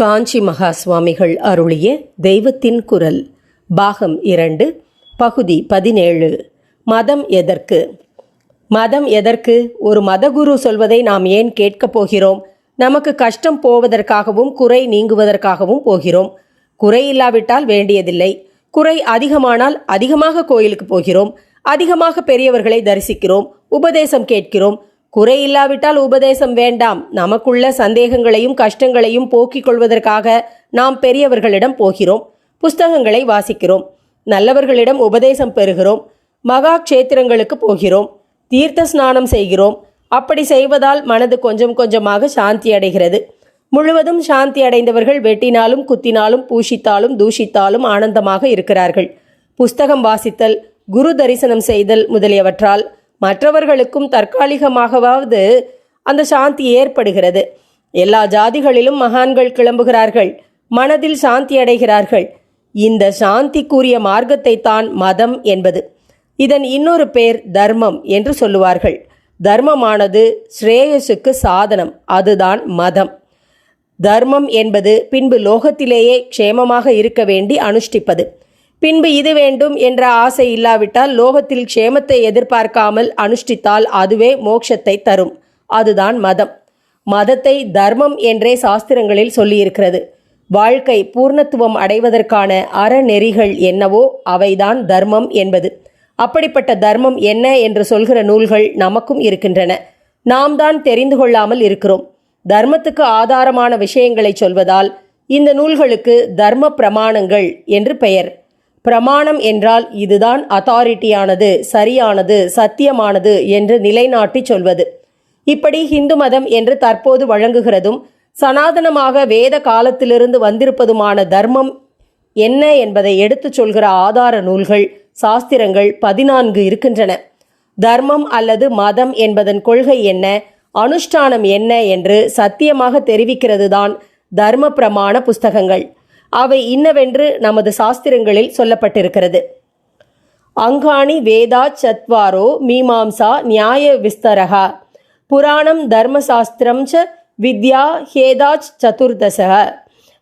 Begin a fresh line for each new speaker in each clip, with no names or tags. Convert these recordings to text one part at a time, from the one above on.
காஞ்சி மகா சுவாமிகள் அருளிய தெய்வத்தின் குரல். பாகம் இரண்டு பகுதி பதினேழு. மதம் எதற்கு? மதம் எதற்கு? ஒரு மதகுரு சொல்வதை நாம் ஏன் கேட்கப் போகிறோம்? நமக்கு கஷ்டம் போவதற்காகவும் குறை நீங்குவதற்காகவும் போகிறோம். குறை இல்லாவிட்டால் வேண்டியதில்லை. குறை அதிகமானால் அதிகமாக கோயிலுக்கு போகிறோம். அதிகமாக பெரியவர்களை தரிசிக்கிறோம். உபதேசம் கேட்கிறோம். குறை இல்லாவிட்டால் உபதேசம் வேண்டாம். நமக்குள்ள சந்தேகங்களையும் கஷ்டங்களையும் போக்கிக் கொள்வதற்காக நாம் பெரியவர்களிடம் போகிறோம். புஸ்தகங்களை வாசிக்கிறோம். நல்லவர்களிடம் உபதேசம் பெறுகிறோம். மகா கஷேத்திரங்களுக்கு போகிறோம். தீர்த்த ஸ்நானம் செய்கிறோம். அப்படி செய்வதால் மனது கொஞ்சம் கொஞ்சமாக சாந்தி அடைகிறது. முழுவதும் சாந்தி அடைந்தவர்கள் வெட்டினாலும் குத்தினாலும் பூஷித்தாலும் தூஷித்தாலும் ஆனந்தமாக இருக்கிறார்கள். புஸ்தகம் வாசித்தல் குரு தரிசனம் செய்தல் முதலியவற்றால் மற்றவர்களுக்கும் தற்காலிகமாகவாவது அந்த சாந்தி ஏற்படுகிறது. எல்லா ஜாதிகளிலும் மகான்கள் கிளம்புகிறார்கள். மனதில் சாந்தி அடைகிறார்கள். இந்த சாந்திக்குரிய மார்க்கத்தை தான் மதம் என்பது. இதன் இன்னொரு பேர் தர்மம் என்று சொல்லுவார்கள். தர்மமானது ஸ்ரேயஸுக்கு சாதனம். அதுதான் மதம். தர்மம் என்பது பின்பு லோகத்திலேயே க்ஷேமமாக இருக்க வேண்டி அனுஷ்டிப்பது. பின்பு இது வேண்டும் என்ற ஆசை இல்லாவிட்டால் லோகத்தில் க்ஷேமத்தை எதிர்பார்க்காமல் அனுஷ்டித்தால் அதுவே மோட்சத்தை தரும். அதுதான் மதம். மதத்தை தர்மம் என்றே சாஸ்திரங்களில் சொல்லியிருக்கிறது. வாழ்க்கை பூர்ணத்துவம் அடைவதற்கான அறநெறிகள் என்னவோ அவைதான் தர்மம் என்பது. அப்படிப்பட்ட தர்மம் என்ன என்று சொல்கிற நூல்கள் நமக்கும் இருக்கின்றன. நாம் தான் தெரிந்து கொள்ளாமல் இருக்கிறோம். தர்மத்துக்கு ஆதாரமான விஷயங்களை சொல்வதால் இந்த நூல்களுக்கு தர்ம பிரமாணங்கள் என்று பெயர். பிரமாணம் என்றால் இதுதான் அத்தாரிட்டியானது சரியானது சத்தியமானது என்று நிலைநாட்டி சொல்வது. இப்படி ஹிந்து மதம் என்று தற்போது வழங்குகிறதும் சனாதனமாக வேத காலத்திலிருந்து வந்திருப்பதுமான தர்மம் என்ன என்பதை எடுத்துச் சொல்கிற ஆதார நூல்கள் சாஸ்திரங்கள் பதினான்கு இருக்கின்றன. தர்மம் அல்லது மதம் என்பதன் கொள்கை என்ன அனுஷ்டானம் என்ன என்று சத்தியமாக தெரிவிக்கிறது தான் தர்ம பிரமாண புஸ்தகங்கள். அவை இன்னவென்று நமது சாஸ்திரங்களில் சொல்லப்பட்டிருக்கிறது. அங்காணி வேதா சத்வாரோ மீமாம்சா நியாய விஸ்தரகா புராணம் தர்மசாஸ்திரம் ச வித்யா ஹேதாச் சதுர்தசக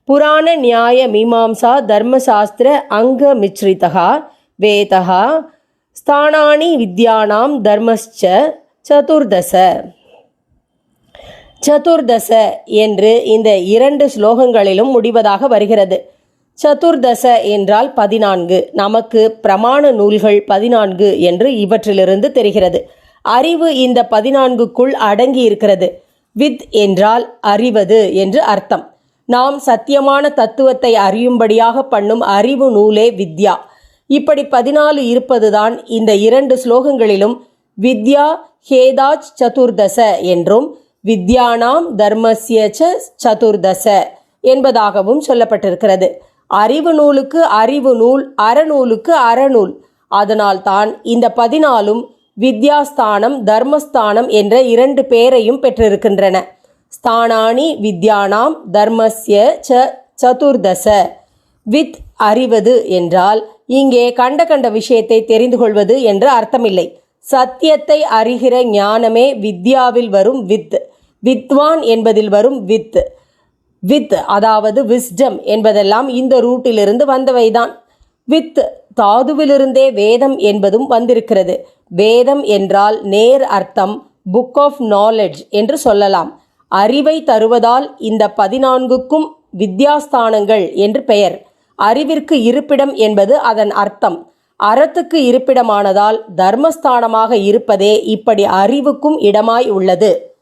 புராண நியாய மீமாம்சா தர்மசாஸ்திர அங்க மிச்ரிதா வேதா ஸ்தானானி வித்யானாம் தர்மஸ்ச சதுர்தச. சதுர்தச என்று இந்த இரண்டு ஸ்லோகங்களிலும் முடிவதாக வருகிறது. சதுர்தச என்றால் பதினான்கு. நமக்கு பிரமாண நூல்கள் பதினான்கு என்று இவற்றிலிருந்து தெரிகிறது. அறிவு இந்த பதினான்குக்குள் அடங்கி இருக்கிறது வித் என்றால் அறிவது என்று அர்த்தம். நாம் சத்தியமான தத்துவத்தை அறியும்படியாக பண்ணும் அறிவு நூலே வித்யா. இப்படி பதினாலு இருப்பதுதான் இந்த இரண்டு ஸ்லோகங்களிலும் வித்யா ஹேதாஜ் சதுர்தச என்றும் வித்யானாம் தர்மஸ்ய ச சதுர்தச என்பதாகவும் சொல்லப்பட்டிருக்கிறது. அறிவு நூலுக்கு அறிவு நூல் அறநூலுக்கு அறநூல் அதனால் தான் இந்த பதினாலும் வித்யாஸ்தானம் தர்மஸ்தானம் என்ற இரண்டு பெயரையும் பெற்றிருக்கின்றன. ஸ்தானானி வித்யானாம் தர்மஸ்ய ச சதுர்தச. வித் அறிவது என்றால் இங்கே கண்ட கண்ட விஷயத்தை தெரிந்து கொள்வது என்று அர்த்தமில்லை. சத்தியத்தை அறிகிற ஞானமே வித்யாவில் வரும் வித். வித்வான் என்பதில் வரும் வித். வித் அதாவது விஸ்டம் என்பதெல்லாம் இந்த ரூட்டிலிருந்து வந்தவைதான். வித் தாதுவிலிருந்தே வேதம் என்பதும் வந்திருக்கிறது. வேதம் என்றால் நேர் அர்த்தம் புக் ஆஃப் நாலெட்ஜ் என்று சொல்லலாம். அறிவை தருவதால் இந்த பதினான்குக்கும் வித்யாஸ்தானங்கள் என்று பெயர். அறிவிற்கு இருப்பிடம் என்பது அதன் அர்த்தம். அறத்துக்கு இருப்பிடமானதால் தர்மஸ்தானமாக இருப்பதே இப்படி அறிவுக்கும் இடமாய் உள்ளது.